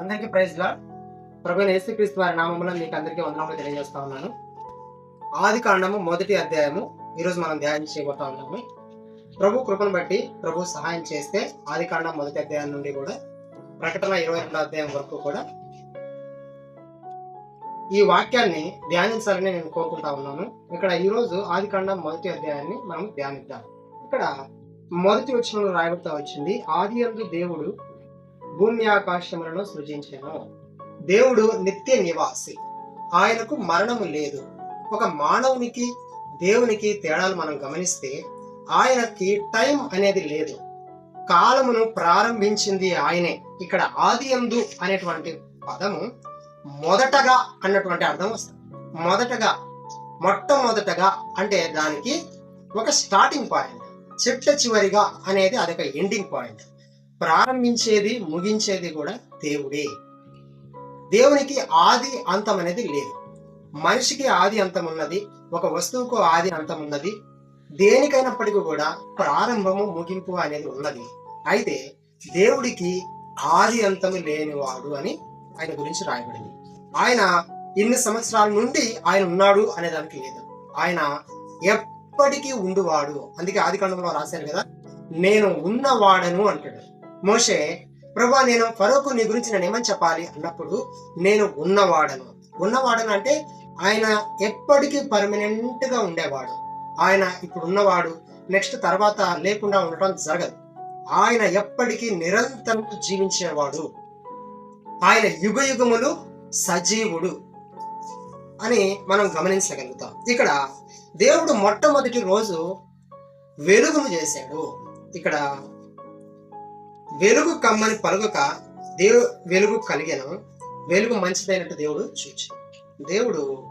అందరికీ ప్రైజ్ లా ప్రభు యేసుక్రీస్తు వారి నామంలో మీకు అందరికీ వందనములు తెలియజేస్తా ఉన్నాను. ఆది కాండము మొదటి అధ్యాయము. ఈరోజు మనం ధ్యానం చేయబోతా ఉన్నాము. ప్రభు కృపను బట్టి ప్రభు సహాయం చేస్తే ఆది కాండం మొదటి అధ్యాయం నుండి కూడా ప్రకటన ఇరవై రెండో అధ్యాయం వరకు కూడా ఈ వాక్యాన్ని ధ్యానించాలని నేను కోరుకుంటా ఉన్నాను. ఇక్కడ ఈరోజు ఆది కాండం మొదటి అధ్యాయాన్ని మనం ధ్యానిద్దాం. ఇక్కడ మొదటి వచ్చిన రాయబడతా వచ్చింది ఆది అందు దేవుడు భూమి ఆకాశములను సృజించాను. దేవుడు నిత్య నివాసి. ఆయనకు మరణము లేదు. ఒక మానవునికి దేవునికి తేడాలు మనం గమనిస్తే ఆయనకి టైం అనేది లేదు. కాలమును ప్రారంభించింది ఆయనే. ఇక్కడ ఆది ఎందు అనేటువంటి పదము మొదటగా అన్నటువంటి అర్థం వస్తుంది. మొదటగా మొట్టమొదటగా అంటే దానికి ఒక స్టార్టింగ్ పాయింట్ చిట్ట చివరిగా అనేది అదొక ఎండింగ్ పాయింట్ ప్రారంభించేది ముగించేది కూడా దేవుడే. దేవునికి ఆది అంతం అనేది లేదు. మనిషికి ఆది అంతం ఉన్నది ఒక వస్తువుకు ఆది అంతం ఉన్నది దేనికైనప్పటికీ కూడా ప్రారంభము ముగింపు అనేది ఉన్నది. అయితే దేవుడికి ఆది అంతము లేనివాడు అని ఆయన గురించి రాయబడింది. ఆయన ఇన్ని సంవత్సరాల నుండి ఆయన ఉన్నాడు అనే దానికి లేదు. ఆయన ఎప్పటికీ ఉండువాడు. అందుకే ఆది కాండంలో రాశారు కదా నేను ఉన్నవాడను అంటాడు. మోషే ప్రభా నేను ఫరోకు నీ గురించి నేను ఏమని చెప్పాలి? అన్నప్పుడు నేను ఉన్నవాడను. ఉన్నవాడను అంటే ఆయన ఎప్పటికీ పర్మనెంట్గా ఉండేవాడు. ఆయన ఇప్పుడు ఉన్నవాడు. నెక్స్ట్ తర్వాత లేకుండా ఉండటం జరగదు. ఆయన ఎప్పటికీ నిరంతరం జీవించేవాడు. ఆయన యుగ యుగములు సజీవుడు అని మనం గమనించగలుగుతాం. ఇక్కడ దేవుడు మొట్టమొదటి రోజు వెలుగును చేశాడు. ఇక్కడ వెలుగు కమ్మని పలుగక దేవు వెలుగు కలిగెను. వెలుగు మంచిదైనట్టు దేవుడు చూచి. దేవుడు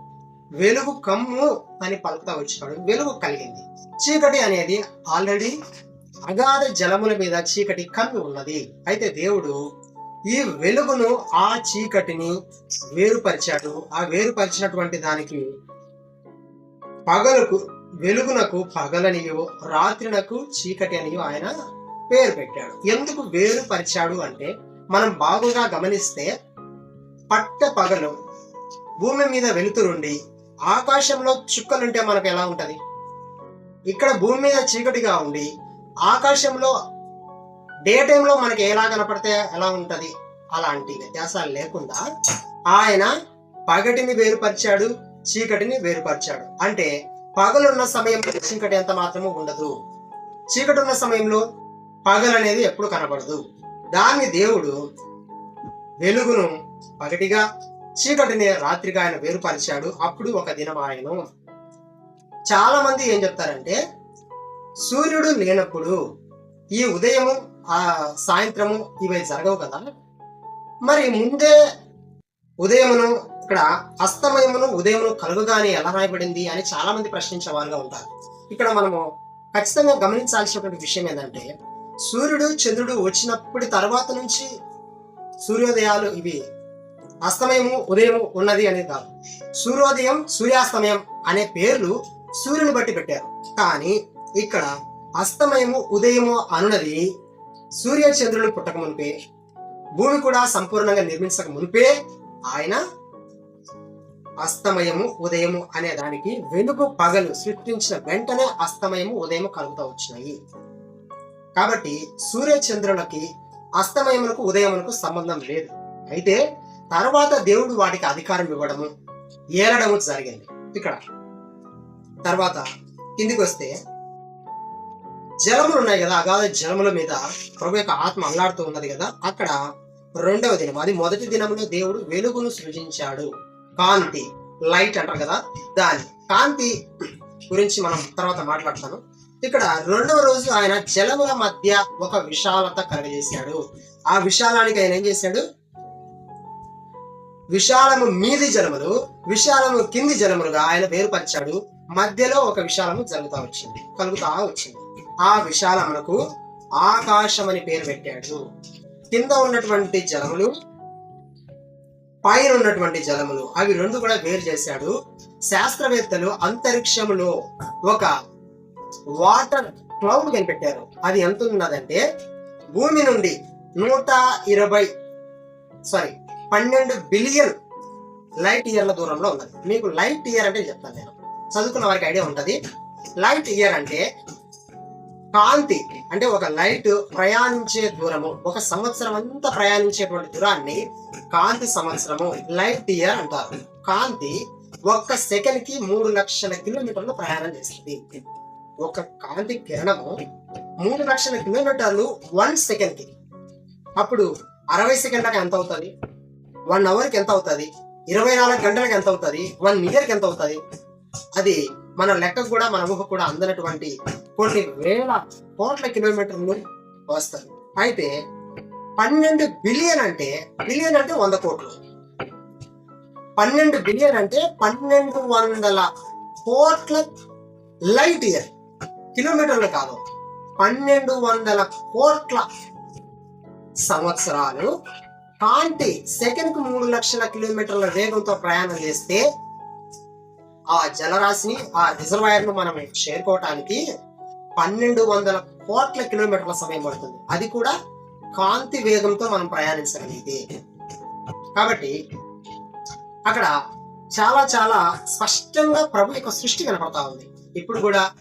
వెలుగు కమ్ము అని పలుకుతా వచ్చినాడు వెలుగు కలిగింది. చీకటి అనేది ఆల్రెడీ అగాధ జలముల మీద చీకటి కమ్మి ఉన్నది. అయితే దేవుడు ఈ వెలుగును ఆ చీకటిని వేరుపరిచాడు. ఆ వేరుపరిచినటువంటి దానికి పగలకు వెలుగునకు పగలనియో రాత్రినకు చీకటి అనియో ఆయన పేరు పెట్టాడు. ఎందుకు వేరుపరిచాడు అంటే మనం బాగుగా గమనిస్తే పట్ట పగలు భూమి మీద వెలుతురుండి ఆకాశంలో చుక్కలుంటే మనకు ఎలా ఉంటుంది? ఇక్కడ భూమి మీద చీకటిగా ఉండి ఆకాశంలో డే టైంలో మనకి ఎలా కనపడితే ఎలా ఉంటుంది? అలాంటి వ్యత్యాసాలు లేకుండా ఆయన పగటిని వేరుపరిచాడు చీకటిని వేరుపరిచాడు అంటే పగలున్న సమయంలో చీకటి ఎంత మాత్రము ఉండదు. చీకటి ఉన్న సమయంలో పగలనేది ఎప్పుడు కనబడదు. దాన్ని దేవుడు వెలుగును పగటిగా చీకటిని రాత్రిగా ఆయన వేరుపరిచాడు. అప్పుడు ఒక దినం ఆయన చాలా మంది ఏం చెప్తారంటే సూర్యుడు లేనప్పుడు ఈ ఉదయము ఆ సాయంత్రము ఇవి జరగవు కదా. మరి ముందే ఉదయమును ఇక్కడ అస్తమయమును ఉదయమును కలుగుగానే ఎలా రాయబడింది అని చాలా మంది ప్రశ్నించే వారుగా ఉంటారు. ఇక్కడ మనము ఖచ్చితంగా గమనించాల్సినటువంటి విషయం ఏంటంటే సూర్యుడు చంద్రుడు వచ్చినప్పటి తర్వాత నుంచి సూర్యోదయాలు ఇవి. అస్తమయము ఉదయము ఉన్నది అనేది కాదు. సూర్యోదయం సూర్యాస్తమయం అనే పేర్లు సూర్యుని బట్టి పెట్టారు. కానీ ఇక్కడ అస్తమయము ఉదయము అనున్నది సూర్య చంద్రులు పుట్టక మునిపే భూమి కూడా సంపూర్ణంగా నిర్మించక మునిపే ఆయన అస్తమయము ఉదయము అనే దానికి వెలుగు పగలు సృష్టించిన వెంటనే అస్తమయము ఉదయము కలుగుతూ వచ్చినాయి. కాబట్టి సూర్య చంద్రులకి అస్తమయములకు ఉదయములకు సంబంధం లేదు. అయితే తర్వాత దేవుడు వాటికి అధికారం ఇవ్వడము ఏలడము జరిగింది. ఇక్కడ. తర్వాత కిందికి వస్తే జలములు ఉన్నాయి కదా అగాధ జలముల మీద ప్రభు యొక్క ఆత్మ అల్లాడుతూ ఉన్నది కదా అక్కడ రెండవ దినం అది మొదటి దినంలో దేవుడు వెలుగును సృజించాడు. కాంతి లైట్ అంటారు కదా దాని కాంతి గురించి మనం తర్వాత మాట్లాడతాను. ఇక్కడ రెండవ రోజు ఆయన జలముల మధ్య ఒక విశాలత కలగజేశాడు. ఆ విశాలానికి ఆయన ఏం చేశాడు? విశాలము మీది జలములు విశాలము కింది జలములుగా ఆయన వేరుపరిచాడు మధ్యలో ఒక విశాలము జరుగుతా వచ్చింది కలుగుతా వచ్చింది. ఆ విశాలమునకు ఆకాశం అని పేరు పెట్టాడు. కింద ఉన్నటువంటి జలములు పైన ఉన్నటువంటి జలములు అవి రెండు కూడా వేరు చేశాడు. శాస్త్రవేత్తలు అంతరిక్షములో ఒక వాటర్ క్లౌడ్ కనిపెట్టారు. అది ఎంత ఉన్నదంటే భూమి నుండి నూట ఇరవై సారీ పన్నెండు బిలియన్ లైట్ ఇయర్ల దూరంలో ఉన్నది. మీకు లైట్ ఇయర్ అంటే చెప్తాను నేను. చదువుకున్న వారికి ఐడియా ఉంటుంది. లైట్ ఇయర్ అంటే కాంతి అంటే ఒక లైట్ ప్రయాణించే దూరము ఒక సంవత్సరం అంతా ప్రయాణించేటువంటి దూరాన్ని కాంతి సంవత్సరము లైట్ ఇయర్ అంటారు. కాంతి ఒక్క సెకండ్కి మూడు లక్షల కిలోమీటర్లు ప్రయాణం చేస్తుంది. ఒక కాంతి కిరణము మూడు లక్షల కిలోమీటర్లు వన్ సెకండ్కి. అప్పుడు అరవై సెకండ్లకి ఎంత అవుతుంది? వన్ అవర్కి ఎంత అవుతుంది? ఇరవై నాలుగు గంటలకు ఎంత అవుతుంది? వన్ ఇయర్కి ఎంత అవుతుంది? అది మన లెక్కకు కూడా మన ఊహకు కూడా అందనటువంటి కొన్ని వేల కోట్ల కిలోమీటర్లు వస్తాయి అయితే పన్నెండు బిలియన్ అంటే బిలియన్ అంటే వంద కోట్లు. పన్నెండు బిలియన్ అంటే పన్నెండు వందల కోట్ల లైట్ ఇయర్. కిలోమీటర్లు కాదు. పన్నెండు వందల కోట్ల సంవత్సరాలు కాంతి సెకండ్కు మూడు లక్షల కిలోమీటర్ల వేగంతో ప్రయాణం చేస్తే ఆ జలరాశిని ఆ రిజర్వాయర్ను మనం చేరుకోవటానికి పన్నెండు వందల కోట్ల కిలోమీటర్ల సమయం పడుతుంది. అది కూడా కాంతి వేగంతో మనం ప్రయాణించగలిగితే. కాబట్టి అక్కడ చాలా చాలా స్పష్టంగా ప్రభు యొక్క సృష్టి కనపడతా ఉంది. ఇప్పుడు కూడా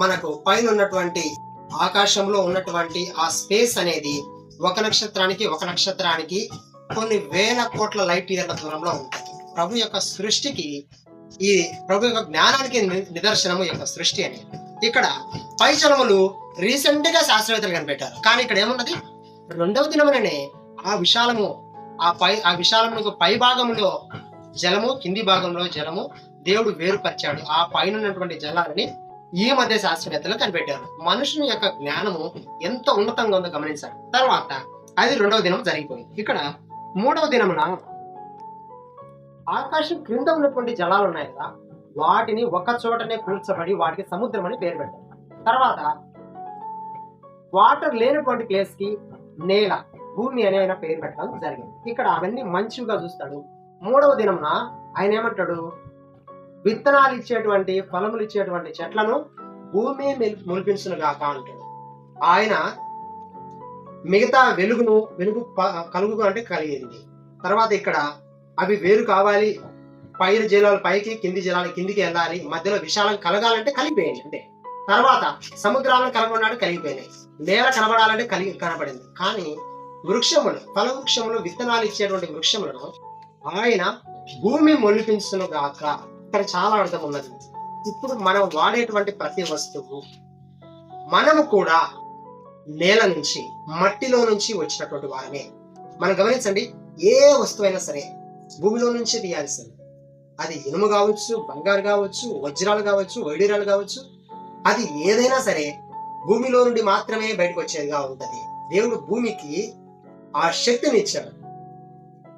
మనకు పైన ఉన్నటువంటి ఆకాశంలో ఉన్నటువంటి ఆ స్పేస్ అనేది ఒక నక్షత్రానికి ఒక నక్షత్రానికి కొన్ని వేల కోట్ల లైట్ ఇయర్ల దూరంలో ఉంటుంది. ప్రభు యొక్క సృష్టికి ఈ ప్రభు యొక్క జ్ఞానానికి నిదర్శనము యొక్క సృష్టి అని ఇక్కడ పై జలములు రీసెంట్గా శాస్త్రవేత్తలు కనిపెట్టారు. కానీ ఇక్కడ ఏమున్నది? రెండవ దినముననే ఆ విశాలము ఆ పై ఆ విశాలమునకు పై భాగంలో జలము కింది భాగంలో జలము దేవుడు వేరుపరిచాడు. ఆ పైన ఉన్నటువంటి జలాలని ఈ మధ్య శాస్త్రవేత్తలు కనిపెట్టారు. మనుషుని యొక్క జ్ఞానము ఎంత ఉన్నతంగా ఉందో గమనించారు తర్వాత అది రెండవ దినం జరిగిపోయింది. ఇక్కడ మూడవ దినమున ఆకాశం క్రింద ఉన్నటువంటి జలాలు ఉన్నాయి కదా వాటిని ఒక చోటనే కూర్చబడి వాటికి సముద్రం అని పేరు పెట్టారు. తర్వాత వాటర్ లేనటువంటి ప్లేస్కి నేల భూమి అనే ఆయన పేరు పెట్టడం జరిగింది. ఇక్కడ అవన్నీ మంచిగా చూస్తాడు. మూడవ దినమున ఆయన ఏమంటాడు? విత్తనాలు ఇచ్చేటువంటి ఫలములు ఇచ్చేటువంటి చెట్లను భూమి మొలిపించును గాక అంటాడు ఆయన మిగతా వెలుగును వెలుగు కలుగు అంటే కలిగింది. తర్వాత ఇక్కడ అవి వేరు కావాలి పైన జలాలు పైకి కింది జలాలు కిందికి వెళ్ళాలి మధ్యలో విశాలం కలగాలంటే కలిగిపోయింది అంటే తర్వాత సముద్రాలను కలగొన్నాడు కలిగిపోయినాయి నేల కనబడాలంటే కలిగి కనబడింది. కానీ వృక్షములు ఫల వృక్షములు విత్తనాలు ఇచ్చేటువంటి వృక్షములను ఆయన భూమి మొలిపించును గాక ఇక్కడ చాలా అర్థం ఉన్నది. ఇప్పుడు మనం వాడేటువంటి ప్రతి వస్తువు మనము కూడా నేల నుంచి మట్టిలో నుంచి వచ్చినటువంటి వారమే. మనం గమనించండి ఏ వస్తువైనా సరే భూమిలో నుంచి తీయాల్సింది అది ఇనుము కావచ్చు బంగారు కావచ్చు వజ్రాలు కావచ్చు వైడూరాలు కావచ్చు. అది ఏదైనా సరే భూమిలో నుండి మాత్రమే బయటకు వచ్చేదిగా ఉంటుంది. దేవుడు భూమికి ఆ శక్తిని ఇచ్చాడు.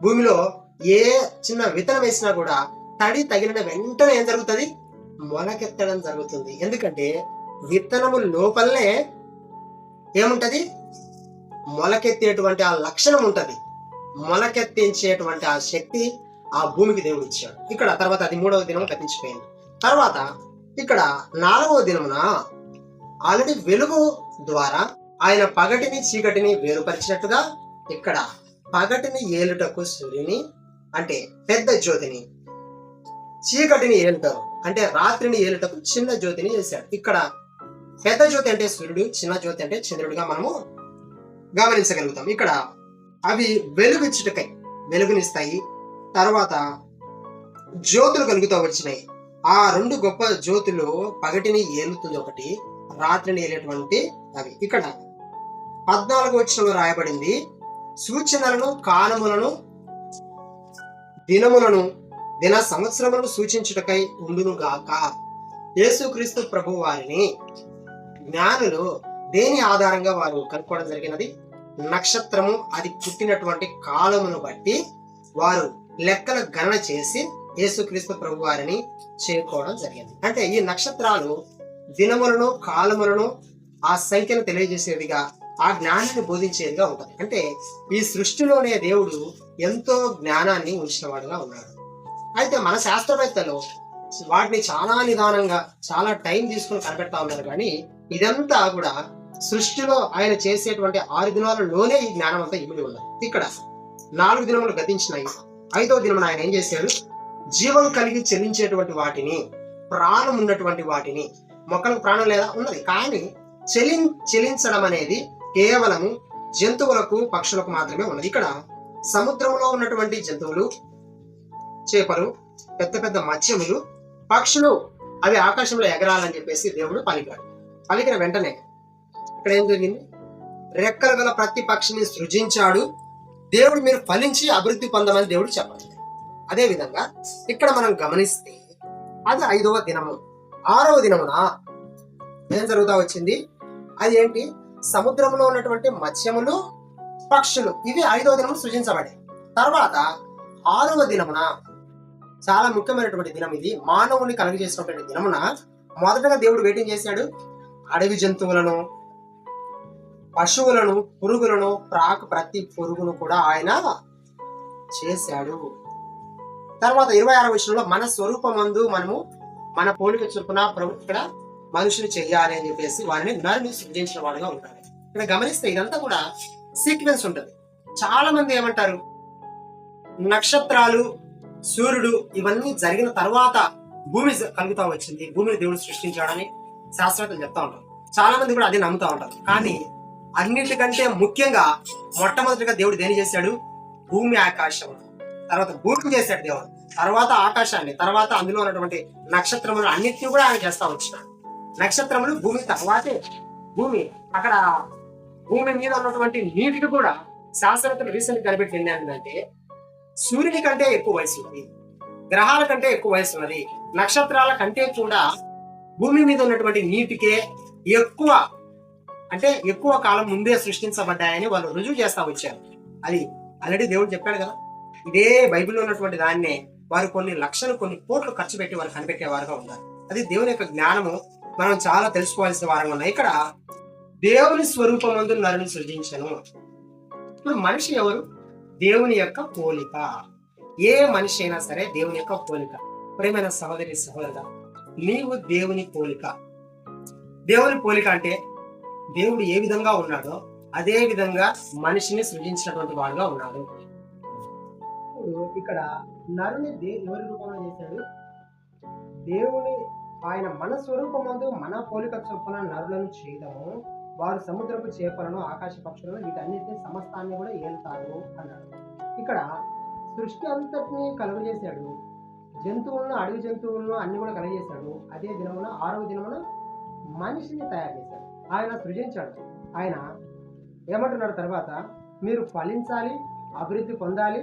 భూమిలో ఏ చిన్న విత్తనం వేసినా కూడా తడి తగిలిన వెంటనే ఏం జరుగుతుంది? మొలకెత్తడం జరుగుతుంది. ఎందుకంటే విత్తనము లోపలనే ఏముంటుంది? మొలకెత్తేటువంటి ఆ లక్షణం ఉంటుంది. మొలకెత్తించేటువంటి ఆ శక్తి ఆ భూమికి దేవుడు ఇచ్చాడు. ఇక్కడ తర్వాత అది మూడవ దినం గతించిపోయింది తర్వాత ఇక్కడ నాలుగవ దినమున ఆల్రెడీ వెలుగు ద్వారా ఆయన పగటిని చీకటిని వేరుపరిచినట్టుగా ఇక్కడ పగటిని ఏలుటకు సూర్యుని అంటే పెద్ద జ్యోతిని చీకటిని ఏలుటకు అంటే రాత్రిని ఏలుటకు చిన్న జ్యోతిని చేశాడు. ఇక్కడ పెద్ద జ్యోతి అంటే సూర్యుడు చిన్న జ్యోతి అంటే చంద్రుడిగా మనము గమనించగలుగుతాం. ఇక్కడ అవి వెలుగుచ్చుటకై వెలుగునిస్తాయి. తర్వాత జ్యోతులు కలుగుతూ వచ్చినాయి. ఆ రెండు గొప్ప జ్యోతులు పగటిని ఏలుతుంది ఒకటి రాత్రిని ఏలేటువంటి అవి. ఇక్కడ పద్నాలుగు వచ్చినలో రాయబడింది. సూచనలను కాలములను దినములను దిన సంవత్సరములను సూచించుటకై ఉండును గాక. యేసుక్రీస్తు ప్రభు వారిని జ్ఞానులు దేని ఆధారంగా వారు కనుక్కోవడం జరిగినది? నక్షత్రము అది పుట్టినటువంటి కాలమును బట్టి వారు లెక్కల గణన చేసి యేసుక్రీస్తు ప్రభు వారిని చేరుకోవడం జరిగింది. అంటే ఈ నక్షత్రాలు దినములను కాలములను ఆ సంఖ్యను తెలియజేసేదిగా ఆ జ్ఞానాన్ని బోధించేదిగా ఉంటుంది. అంటే ఈ సృష్టిలోనే దేవుడు ఎంతో జ్ఞానాన్ని ఉంచినవాడుగా ఉన్నాడు. అయితే మన శాస్త్రవేత్తలు వాటిని చాలా నిదానంగా చాలా టైం తీసుకుని కనిపెడతా ఉన్నారు. కానీ ఇదంతా కూడా సృష్టిలో ఆయన చేసేటువంటి ఆరు దినాలలోనే ఈ జ్ఞానం అంతా ఇమిడి ఉన్నది. ఇక్కడ నాలుగు దినములు గతించినాయి. ఐదో దినమున ఆయన ఏం చేశాడు జీవం కలిగి చెల్లించేటువంటి వాటిని ప్రాణం ఉన్నటువంటి వాటిని మొక్కలకు ప్రాణం లేదా? ఉన్నది. కానీ చెలి చెలించడం అనేది కేవలము జంతువులకు పక్షులకు మాత్రమే ఉన్నది. ఇక్కడ సముద్రంలో ఉన్నటువంటి జంతువులు చేపలు పెద్ద పెద్ద మత్స్యములు పక్షులు అవి ఆకాశంలో ఎగరాలని చెప్పేసి దేవుడు పలికాడు. పలికిన వెంటనే ఇక్కడ ఏం జరిగింది? రెక్కల గల ప్రతి పక్షిని సృజించాడు. దేవుడు మీరు ఫలించి అభివృద్ధి పొందమని దేవుడు చెప్పాలి అదేవిధంగా ఇక్కడ మనం గమనిస్తే అది ఐదవ దినము. ఆరవ దినమున ఏం జరుగుతా వచ్చింది? అది ఏంటి? సముద్రంలో ఉన్నటువంటి మత్స్యములు పక్షులు ఇవి ఐదవ దినము సృజించబడాయి తర్వాత ఆరవ దినమున చాలా ముఖ్యమైనటువంటి దినం ఇది. మానవుని కలుగజేసినటువంటి దినమున మొదటగా దేవుడు వెయిటింగ్ చేశాడు? అడవి జంతువులను పశువులను పురుగులను ప్రాక్ ప్రతి పురుగును కూడా ఆయన చేశాడు. తర్వాత ఇరవై ఆరో విషయంలో మన స్వరూపమందు మనము మన పోలిక చొప్పున ప్రభు ఇక్కడ మనుషులు చెయ్యాలి అని చెప్పేసి వారిని నరుని సృజించిన వాడుగా ఉంటారు ఇక్కడ గమనిస్తే ఇదంతా కూడా సీక్వెన్స్ ఉంటుంది. చాలా మంది ఏమంటారు? నక్షత్రాలు సూర్యుడు ఇవన్నీ జరిగిన తర్వాత భూమి కలుగుతా వచ్చింది. భూమిని దేవుడు సృష్టించాడని శాస్త్రవేత్తలు చెప్తా ఉంటారు. చాలా మంది కూడా అదే నమ్ముతా ఉంటారు. కానీ అన్నిటికంటే ముఖ్యంగా మొట్టమొదటిగా దేవుడు దేని చేశాడు? భూమి ఆకాశం. తర్వాత భూమి చేశాడు దేవుడు. తర్వాత ఆకాశాన్ని తర్వాత అందులో ఉన్నటువంటి నక్షత్రములు అన్నిటిని కూడా ఆయన చేస్తా వచ్చినాడు. నక్షత్రములు భూమి తర్వాతే. భూమి అక్కడ భూమి మీద ఉన్నటువంటి నీటిని కూడా శాస్త్రవేత్తలు రీసెంట్ కనిపెట్టింది ఏంటంటే సూర్యుని కంటే ఎక్కువ వయసు ఉంది గ్రహాల కంటే ఎక్కువ వయసు ఉన్నది. నక్షత్రాల కంటే కూడా భూమి మీద ఉన్నటువంటి నీటికే ఎక్కువ అంటే ఎక్కువ కాలం ముందే సృష్టించబడ్డాయని వాళ్ళు రుజువు చేస్తా వచ్చారు. అది ఆల్రెడీ దేవుడు చెప్పాడు కదా. ఇదే బైబిల్లో ఉన్నటువంటి దాన్నే వారు కొన్ని లక్షలు కొన్ని కోట్లు ఖర్చు పెట్టి వారు కనిపెట్టేవారుగా ఉన్నారు. అది దేవుని యొక్క జ్ఞానము. మనం చాలా తెలుసుకోవాల్సిన వారంగా ఉన్నాయి. ఇక్కడ దేవుని స్వరూపమందు నరుని సృజించను. ఇప్పుడు మనిషి ఎవరు? దేవుని యొక్క పోలిక. ఏ మనిషి అయినా సరే దేవుని యొక్క పోలిక. ప్రేమైన సహోదరి సహోదరుడా నీవు దేవుని పోలిక. దేవుని పోలిక అంటే దేవుడు ఏ విధంగా ఉన్నాడో అదే విధంగా మనిషిని సృజించినటువంటి వాడుగా ఉన్నాడు. ఇప్పుడు ఇక్కడ నరుని ఎవరి రూపంలో చేశాడు? దేవుని ఆయన మన స్వరూపమందు మన పోలిక చొప్పున నరులను చేయడము. వారు సముద్రపు చేపలను ఆకాశ పక్షులను వీటన్నిటిని సమస్తాన్ని కూడా ఏలుతారు అన్నాడు. ఇక్కడ సృష్టి అంతటిని కలుగజేశాడు. జంతువులను అడవి జంతువులను అన్ని కూడా కలుగజేశాడు. అదే దినమున ఆరవ దినమున మనిషిని తయారు చేశాడు. ఆయన సృజించాడు. ఆయన ఏమంటున్నాడు తర్వాత మీరు ఫలించాలి అభివృద్ధి పొందాలి.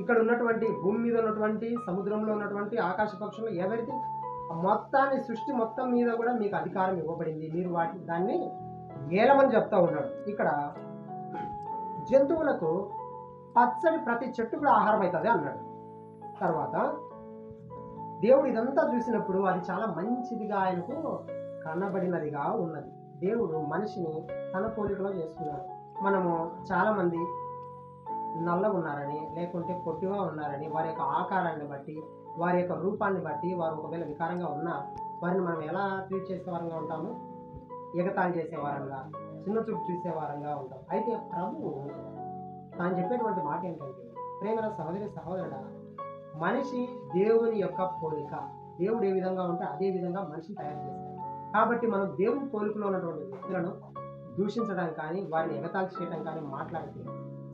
ఇక్కడ ఉన్నటువంటి భూమి మీద ఉన్నటువంటి సముద్రంలో ఉన్నటువంటి ఆకాశ పక్షులు ఎవరిది? మొత్తాన్ని సృష్టి మొత్తం మీద కూడా మీకు అధికారం ఇవ్వబడింది. మీరు వాటి దాన్ని ఏలమని చెప్తా ఉన్నాడు. ఇక్కడ జంతువులకు పచ్చడి ప్రతి చెట్టు కూడా ఆహారం అవుతుంది అన్నాడు. తర్వాత దేవుడు ఇదంతా చూసినప్పుడు అది చాలా మంచిదిగా ఆయనకు కనబడినదిగా ఉన్నది. దేవుడు మనిషిని తన పోలికలో చేసుకున్నాడు. మనము చాలామంది నల్లగా ఉన్నారని లేకుంటే పొట్టిగా ఉన్నారని వారి యొక్క ఆకారాన్ని బట్టి వారి యొక్క రూపాన్ని బట్టి వారు ఒకవేళ వికారంగా ఉన్నా వారిని మనం ఎలా ట్రీట్ చేసే వారంగా ఉంటాము? ఎగతాళి చేసే వారంగా చిన్న చూపు చూసే వారంగా ఉంటాం. అయితే ప్రభువు తాను చెప్పేటువంటి మాట ఏంటంటే ప్రేమల సహోదరి సహోదరుడ మనిషి దేవుని యొక్క పోలిక. దేవుడు ఏ విధంగా ఉంటే అదే విధంగా మనిషిని తయారు చేస్తాడు. కాబట్టి మనం దేవుని పోలికలో ఉన్నటువంటి వ్యక్తులను దూషించడం కానీ వారిని ఎగతాళి చేయడం కానీ మాట్లాడితే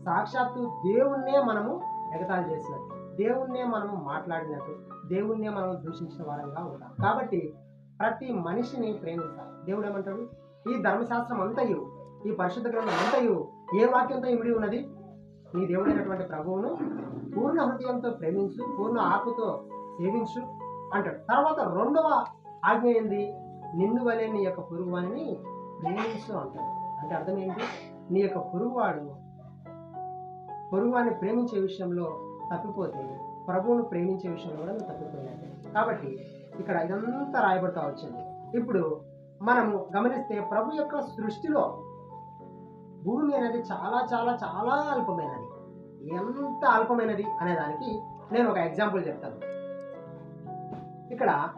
సాక్షాత్తు దేవుణ్ణే మనము ఎగతాళి చేసినట్టు దేవుణ్ణే మనము మాట్లాడినట్టు దేవుణ్ణే మనం దూషించిన వారంగా ఉంటాం. కాబట్టి ప్రతి మనిషిని ప్రేమిస్తారు దేవుడు ఏమంటాడు ఈ ధర్మశాస్త్రం అంతయు ఈ పరిశుద్ధ గ్రంథం అంతయు ఏ వాక్యంతో ఇమిడి ఉన్నది? నీ దేవుడైనటువంటి ప్రభువును పూర్ణ హృదయంతో ప్రేమించు పూర్ణ ఆపుతో సేవించు అంటాడు. తర్వాత రెండవ ఆజ్ఞ ఏంది? నిన్ను వలె నీ యొక్క పొరుగువాడిని ప్రేమించు అంటాడు. అంటే అర్థం ఏంటి? నీ యొక్క పొరుగువాడు పొరుగువాడిని ప్రేమించే విషయంలో తప్పిపోతే ప్రభువును ప్రేమించే విషయంలో కూడా నువ్వు తప్పిపోయినట్టే. కాబట్టి ఇక్కడ ఇదంతా రాయబడతా వచ్చింది. ఇప్పుడు మనము గమనిస్తే ప్రభు యొక్క సృష్టిలో భూమి అనేది చాలా చాలా చాలా అల్పమైనది. ఎంత అల్పమైనది అనే దానికి నేను ఒక ఎగ్జాంపుల్ చెప్తాను. ఇక్కడ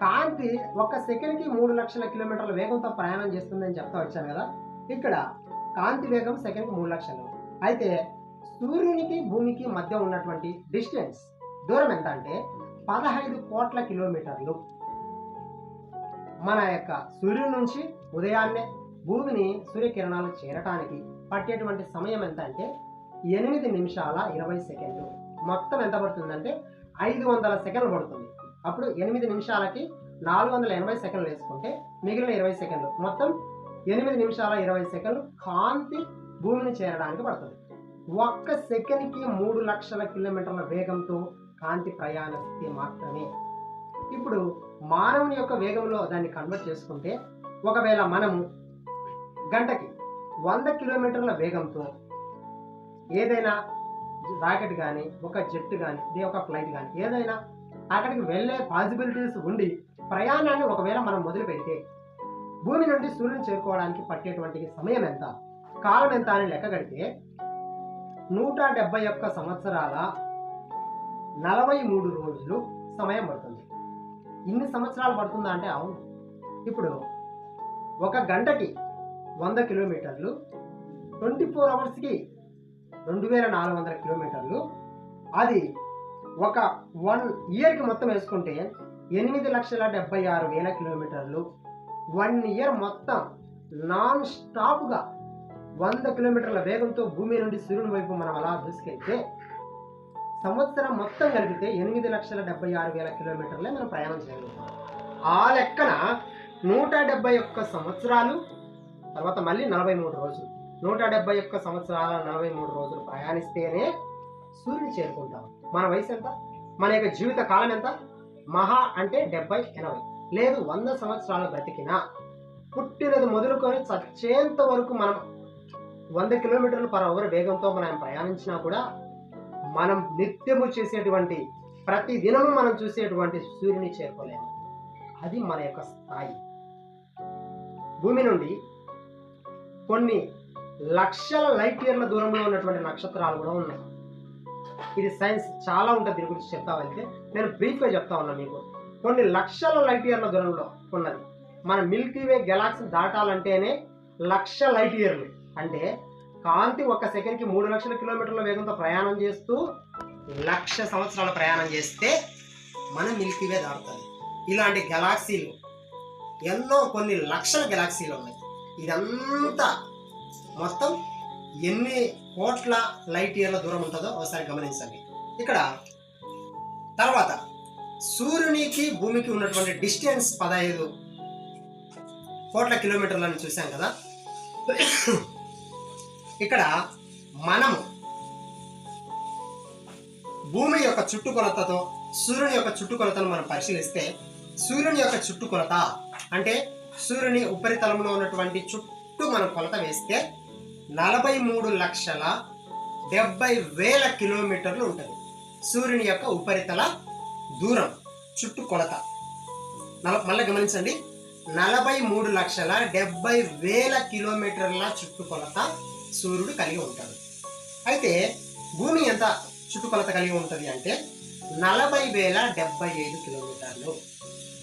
కాంతి ఒక సెకండ్కి మూడు లక్షల కిలోమీటర్ల వేగంతో ప్రయాణం చేస్తుందని చెప్తా వచ్చాను కదా. ఇక్కడ కాంతి వేగం సెకండ్కి మూడు లక్షలు. అయితే సూర్యునికి భూమికి మధ్య ఉన్నటువంటి డిస్టెన్స్ దూరం ఎంత అంటే పదహైదు కోట్ల కిలోమీటర్లు. మన యొక్క సూర్యుడి నుంచి ఉదయాన్నే భూమిని సూర్యకిరణాలు చేరటానికి పట్టేటువంటి సమయం ఎంత అంటే ఎనిమిది నిమిషాల ఇరవై సెకండ్లు. మొత్తం ఎంత పడుతుందంటే ఐదు వందల సెకండ్లు పడుతుంది. అప్పుడు ఎనిమిది నిమిషాలకి నాలుగు వందల ఎనభై సెకండ్లు వేసుకుంటే మిగిలిన ఇరవై సెకండ్లు. మొత్తం ఎనిమిది నిమిషాల ఇరవై సెకండ్లు కాంతి భూమిని చేరడానికి పడుతుంది. ఒక్క సెకండ్కి మూడు లక్షల కిలోమీటర్ల వేగంతో కాంతి ప్రయాణిస్తే మాత్రమే. ఇప్పుడు మానవుని యొక్క వేగంలో దాన్ని కన్వర్ట్ చేసుకుంటే ఒకవేళ మనము గంటకి వంద కిలోమీటర్ల వేగంతో ఏదైనా రాకెట్ కానీ ఒక జెట్ కానీ ఇది ఒక ఫ్లైట్ కానీ ఏదైనా అక్కడికి వెళ్ళే పాసిబిలిటీస్ ఉండి ప్రయాణాన్ని ఒకవేళ మనం మొదలు పెడితే భూమి నుండి సూర్యుని చేరుకోవడానికి పట్టేటువంటి సమయం ఎంత? కాలం ఎంత అని లెక్క కడితే నూట డెబ్బై ఒక్క సంవత్సరాల నలభై మూడు రోజులు సమయం పడుతుంది. ఇన్ని సంవత్సరాలు పడుతుందా అంటే అవును. ఇప్పుడు ఒక గంటకి వంద కిలోమీటర్లు ట్వంటీ ఫోర్ అవర్స్కి రెండు వేల నాలుగు వందల కిలోమీటర్లు అది ఒక వన్ ఇయర్కి మొత్తం వేసుకుంటే ఎనిమిది లక్షల డెబ్బై ఆరు వేల కిలోమీటర్లు. వన్ ఇయర్ మొత్తం నాన్ స్టాప్గా వంద కిలోమీటర్ల వేగంతో భూమి నుండి సూర్యుని వైపు మనం అలా దూసుకెళ్తే సంవత్సరం మొత్తం కలిపితే ఎనిమిది లక్షల డెబ్బై ఆరు వేల కిలోమీటర్లే మనం ప్రయాణం చేయగలుగుతాం. ఆ లెక్కన నూట డెబ్బై ఒక్క సంవత్సరాలు తర్వాత మళ్ళీ నలభై మూడు రోజులు. నూట డెబ్బై ఒక్క సంవత్సరాల నలభై మూడు రోజులు ప్రయాణిస్తేనే సూర్యుని చేరుకుంటాం. మన వయసు ఎంత? మన యొక్క జీవిత కాలం ఎంత? మహా అంటే డెబ్బై ఎనభై. లేదు వంద సంవత్సరాలు బ్రతికినా పుట్టినది మొదలుకొని చచ్చేంత వరకు మనం వంద కిలోమీటర్లు పర్ అవర్ వేగంతో మనం ప్రయాణించినా కూడా మనం నిత్యము చేసేటువంటి ప్రతి దినము మనం చూసేటువంటి సూర్యుని చేరుకోలేము. అది మన యొక్క స్థాయి. భూమి నుండి కొన్ని లక్షల లైట్ ఇయర్ల దూరంలో ఉన్నటువంటి నక్షత్రాలు కూడా ఉన్నాయి. ఇది సైన్స్ చాలా ఉంటుంది దీని గురించి చెప్తా వెళ్తే నేను బ్రీఫ్గా చెప్తా ఉన్నా మీకు. కొన్ని లక్షల లైట్ ఇయర్ల దూరంలో ఉన్నది. మన మిల్కీ వే గెలాక్సీ దాటాలంటేనే లక్ష లైట్ ఇయర్లు. అంటే కాంతి ఒక సెకండ్కి మూడు లక్షల కిలోమీటర్ల వేగంతో ప్రయాణం చేస్తూ లక్ష సంవత్సరాల ప్రయాణం చేస్తే మన మిల్కీవే దాడుతుంది దాటుతుంది. ఇలాంటి గెలాక్సీలు ఎన్నో కొన్ని లక్షల గెలాక్సీలు ఉన్నాయి. ఇదంతా మొత్తం ఎన్ని కోట్ల లైట్ ఇయర్ల దూరం ఉంటుందో ఒకసారి గమనించండి. ఇక్కడ తర్వాత సూర్యునికి భూమికి ఉన్నటువంటి డిస్టెన్స్ పదహైదు కోట్ల కిలోమీటర్లను చూసాం కదా. ఇక్కడ మనము భూమి యొక్క చుట్టుకొలతతో సూర్యుని యొక్క చుట్టుకొలతను మనం పరిశీలిస్తే సూర్యుని యొక్క చుట్టుకొలత అంటే సూర్యుని ఉపరితలంలో ఉన్నటువంటి చుట్టూ మనం కొలత వేస్తే నలభై మూడు లక్షల డెబ్బై వేల కిలోమీటర్లు ఉంటుంది. సూర్యుని యొక్క ఉపరితల దూరం చుట్టుకొలత నల మళ్ళీ గమనించండి. నలభై మూడు లక్షల డెబ్బై వేల కిలోమీటర్ల చుట్టుకొలత సూర్యుడు కలిగి ఉంటాడు. అయితే భూమి ఎంత చుట్టుకొలత కలిగి ఉంటుంది అంటే నలభై వేల డెబ్బై ఐదు కిలోమీటర్లు.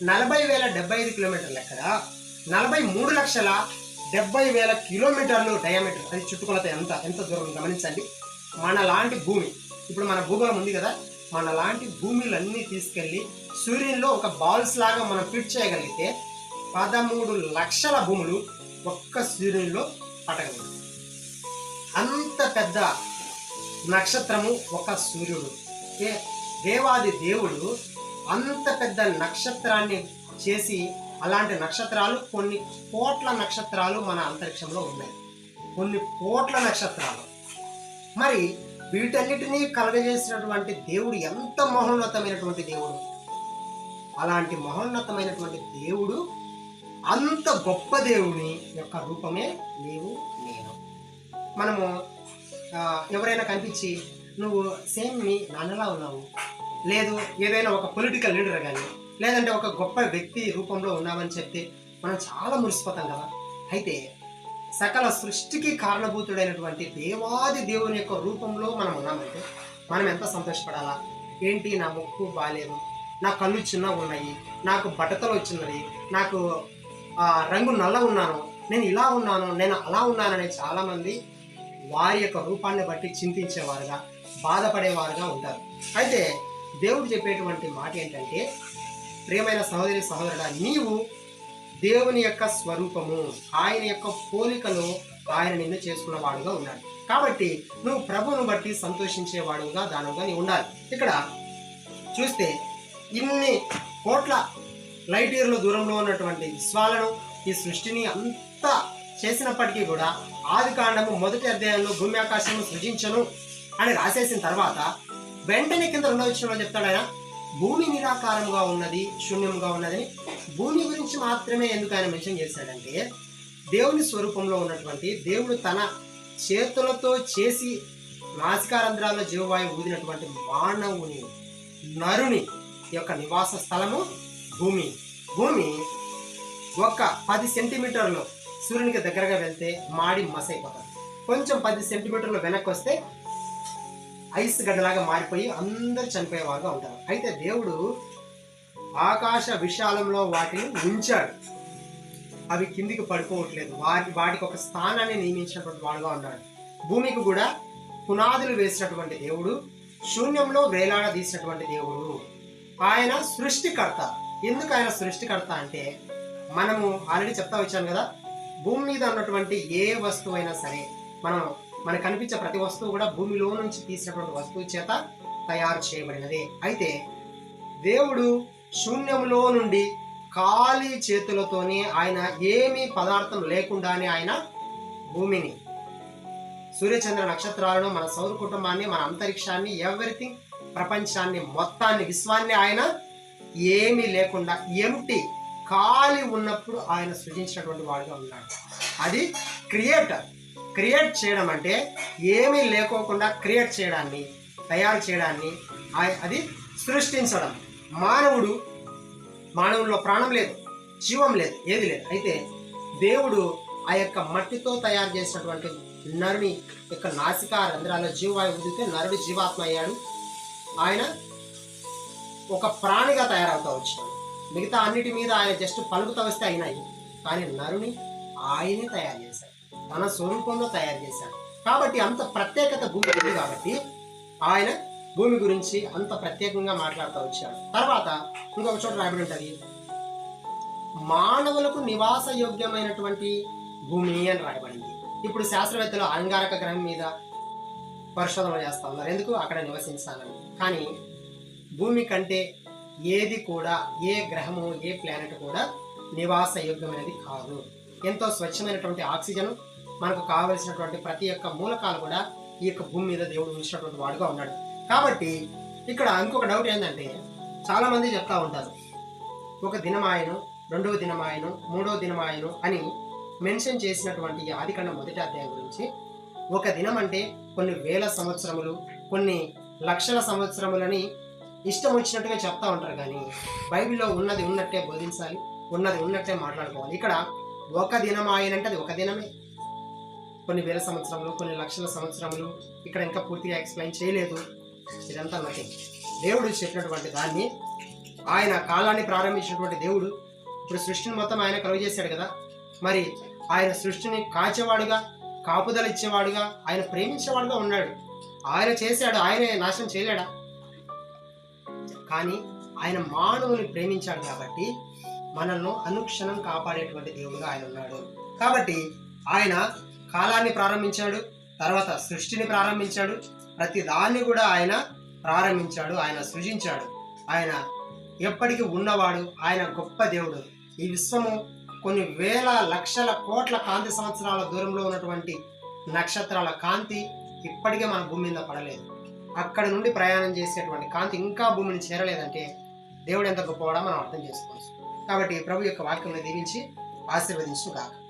నలభై వేల డెబ్బై ఐదు కిలోమీటర్లు ఎక్కడ? నలభై మూడు లక్షల డెబ్బై వేల కిలోమీటర్లు డయామీటర్ అది చుట్టుకొలత ఎంత? ఎంత దూరం? గమనించండి. మన లాంటి భూమి. ఇప్పుడు మన భూగోళం ఉంది కదా. మన లాంటి భూములన్నీ తీసుకెళ్ళి సూర్యునిలో ఒక బాల్స్ లాగా మనం ఫిట్ చేయగలిగితే పదమూడు లక్షల భూములు ఒక్క సూర్యునిలో పట్టగలరు అంత పెద్ద నక్షత్రము ఒక సూర్యుడు. ఏ దేవాది దేవుడు అంత పెద్ద నక్షత్రాన్ని చేసి అలాంటి నక్షత్రాలు కొన్ని కోట్ల నక్షత్రాలు మన అంతరిక్షంలో ఉన్నాయి. కొన్ని కోట్ల నక్షత్రాలు. మరి వీటన్నిటినీ కలగజేసినటువంటి దేవుడు ఎంత మహోన్నతమైనటువంటి దేవుడు? అలాంటి మహోన్నతమైనటువంటి దేవుడు అంత గొప్ప దేవుని యొక్క రూపమే నీవు మనము ఎవరైనా కనిపించి నువ్వు సేమ్ మీ నాన్నలా ఉన్నావు. లేదు ఏదైనా ఒక పొలిటికల్ లీడర్ కానీ లేదంటే ఒక గొప్ప వ్యక్తి రూపంలో ఉన్నామని చెప్తే మనం చాలా మురిసిపోతాం కదా. అయితే సకల సృష్టికి కారణభూతుడైనటువంటి దేవాది దేవుని యొక్క రూపంలో మనం ఉన్నామంటే మనం ఎంత సంతోషపడాలా? ఏంటి నా ముక్కు బాగాలేదు నా కళ్ళు చిన్నగా ఉన్నాయి. నాకు బట్టతలు వచ్చినది నాకు రంగు నల్ల ఉన్నాను. నేను ఇలా ఉన్నాను. నేను అలా ఉన్నానని చాలామంది వారి యొక్క రూపాన్ని బట్టి చింతించేవారుగా బాధపడేవారుగా ఉంటారు. అయితే దేవుడు చెప్పేటువంటి మాట ఏంటంటే ప్రియమైన సహోదరి సహోదరుడ నీవు దేవుని యొక్క స్వరూపము ఆయన యొక్క పోలికలో ఆయన నిన్ను చేసుకున్న వాడుగా ఉన్నాడు. కాబట్టి నువ్వు ప్రభువును బట్టి సంతోషించేవాడుగా దానవుగా నీవు ఉండాలి. ఇక్కడ చూస్తే ఇన్ని కోట్ల లైట్ ఇయర్ల దూరంలో ఉన్నటువంటి విశ్వాలను ఈ సృష్టిని అంతా చేసినప్పటికీ కూడా ఆది కాండము మొదటి అధ్యాయంలో భూమి ఆకాశము సృజించను అని రాసేసిన తర్వాత వెంటనే కింద రెండో విషయంలో చెప్తాడు ఆయన భూమి నిరాకారముగా ఉన్నది శూన్యముగా ఉన్నదని భూమి గురించి మాత్రమే ఎందుకు ఆయన మెన్షన్ చేశాడంటే దేవుని స్వరూపంలో ఉన్నటువంటి దేవుడు తన చేతులతో చేసి నాసికారంధ్రాల్లో జీవవాయువు ఊదినటువంటి మానవుని నరుని యొక్క నివాస స్థలము భూమి. భూమి ఒక పది సెంటీమీటర్లు సూర్యునికి దగ్గరగా వెళ్తే మాడి మసైపోతారు కొంచెం పది సెంటీమీటర్లు వెనక్కి వస్తే ఐస్ గడ్డలాగా మారిపోయి అందరు చనిపోయేవారుగా ఉంటారు. అయితే దేవుడు ఆకాశ విశాలంలో వాటిని ఉంచాడు. అవి కిందికి పడిపోవట్లేదు. వాటి వాటికి ఒక స్థానాన్ని నియమించినటువంటి వాడుగా ఉన్నాడు. భూమికి కూడా పునాదులు వేసినటువంటి దేవుడు శూన్యంలో వేలాడదీసినటువంటి దేవుడు. ఆయన సృష్టికర్త. ఎందుకు ఆయన సృష్టికర్త అంటే మనము ఆల్రెడీ చెప్తా వచ్చాను కదా భూమి మీద ఉన్నటువంటి ఏ వస్తువు అయినా సరే మనం మనకు కనిపించే ప్రతి వస్తువు కూడా భూమిలో నుంచి తీసినటువంటి వస్తువు చేత తయారు చేయబడినది. అయితే దేవుడు శూన్యంలో నుండి ఖాళీ చేతులతోనే ఆయన ఏమీ పదార్థం లేకుండానే ఆయన భూమిని సూర్యచంద్ర నక్షత్రాలను మన సౌర కుటుంబాన్ని మన అంతరిక్షాన్ని ఎవ్రీథింగ్ ప్రపంచాన్ని మొత్తాన్ని విశ్వాన్ని ఆయన ఏమీ లేకుండా ఎంటీ ఖాళీ ఉన్నప్పుడు ఆయన సృజించినటువంటి వాడుగా ఉన్నాడు. అది క్రియేటర్ క్రియేట్ చేయడం అంటే ఏమీ లేకోకుండా క్రియేట్ చేయడాన్ని తయారు చేయడాన్ని ఆయ- అది సృష్టించడం. మానవుడు మానవుల్లో ప్రాణం లేదు జీవం లేదు ఏది లేదు. అయితే దేవుడు ఆ యొక్క మట్టితో తయారు చేసినటువంటి నరుని యొక్క నాసికా రంధ్రాల్లో జీవవాయువు ఉదితే నరుడు జీవాత్మ అయ్యాడు. ఆయన ఒక ప్రాణిగా తయారవుతా వచ్చినాడు. మిగతా అన్నిటి మీద ఆయన జస్ట్ పలుకుతా వస్తే అయినాయి. కానీ నరుని ఆయనే తయారు చేశాడు. తన స్వరూపంలో తయారు చేశాడు. కాబట్టి అంత ప్రత్యేకత భూమి ఉంది కాబట్టి ఆయన భూమి గురించి అంత ప్రత్యేకంగా మాట్లాడుతూ వచ్చాడు. తర్వాత ఇంకొక చోట రాబడి ఉంటుంది మానవులకు నివాస యోగ్యమైనటువంటి భూమి అని రాయబడింది. ఇప్పుడు శాస్త్రవేత్తలు అంగారక గ్రహం మీద పరిశోధన చేస్తూ ఉన్నారు. ఎందుకు? అక్కడ నివసించాలని. కానీ భూమి కంటే ఏది కూడా ఏ గ్రహము ఏ ప్లానెట్ కూడా నివాస యోగ్యమైనది కాదు. ఎంతో స్వచ్ఛమైనటువంటి ఆక్సిజన్ మనకు కావలసినటువంటి ప్రతి ఒక్క మూలకాలు కూడా ఈ యొక్క భూమి మీద దేవుడు ఉంచినటువంటి వాడుగా ఉన్నాడు. కాబట్టి ఇక్కడ ఇంకొక డౌట్ ఏంటంటే చాలా మంది చెప్తా ఉంటారు ఒక దినమాయను రెండవ దినమాయను మూడవ దినమాయను అని మెన్షన్ చేసినటువంటి ఈ మొదటి అధ్యాయం గురించి ఒక దినం అంటే కొన్ని వేల సంవత్సరములు కొన్ని లక్షల సంవత్సరములని ఇష్టం వచ్చినట్టుగా చెప్తా ఉంటారు కానీ బైబిల్లో ఉన్నది ఉన్నట్టే బోధించాలి ఉన్నది ఉన్నట్టే మాట్లాడుకోవాలి. ఇక్కడ ఒక దినం ఆయనంటే అది ఒక దినమే. కొన్ని వేల సంవత్సరములు కొన్ని లక్షల సంవత్సరములు ఇక్కడ ఇంకా పూర్తిగా ఎక్స్ప్లెయిన్ చేయలేదు. ఇదంతా నథింగ్. దేవుడు చెప్పినటువంటి దాన్ని ఆయన కాలాన్ని ప్రారంభించినటువంటి దేవుడు ఇప్పుడు సృష్టిని మొత్తం ఆయన కలుగు చేశాడు కదా. మరి ఆయన సృష్టిని కాచేవాడుగా కాపుదలు ఇచ్చేవాడుగా ఆయన ప్రేమించేవాడుగా ఉన్నాడు. ఆయన చేశాడు ఆయనే నాశనం చేయలేడా? కానీ ఆయన మానవుని ప్రేమించాడు కాబట్టి మనల్ని అనుక్షణం కాపాడేటువంటి దేవుడుగా ఆయన ఉన్నాడు. కాబట్టి ఆయన కాలాన్ని ప్రారంభించాడు తర్వాత సృష్టిని ప్రారంభించాడు ప్రతి దాన్ని కూడా ఆయన ప్రారంభించాడు ఆయన సృజించాడు. ఆయన ఎప్పటికీ ఉన్నవాడు ఆయన గొప్ప దేవుడు. ఈ విశ్వము కొన్ని వేల లక్షల కోట్ల కాంతి సంవత్సరాల దూరంలో ఉన్నటువంటి నక్షత్రాల కాంతి ఇప్పటికే మన భూమి మీద పడలేదు. అక్కడ నుండి ప్రయాణం చేసేటువంటి కాంతి ఇంకా భూమిని చేరలేదంటే దేవుడు ఎంత గొప్పవాడో మనం అర్థం చేసుకోవచ్చు. కాబట్టి ప్రభు యొక్క వాక్యం దీవించి ఆశీర్వదించు కాక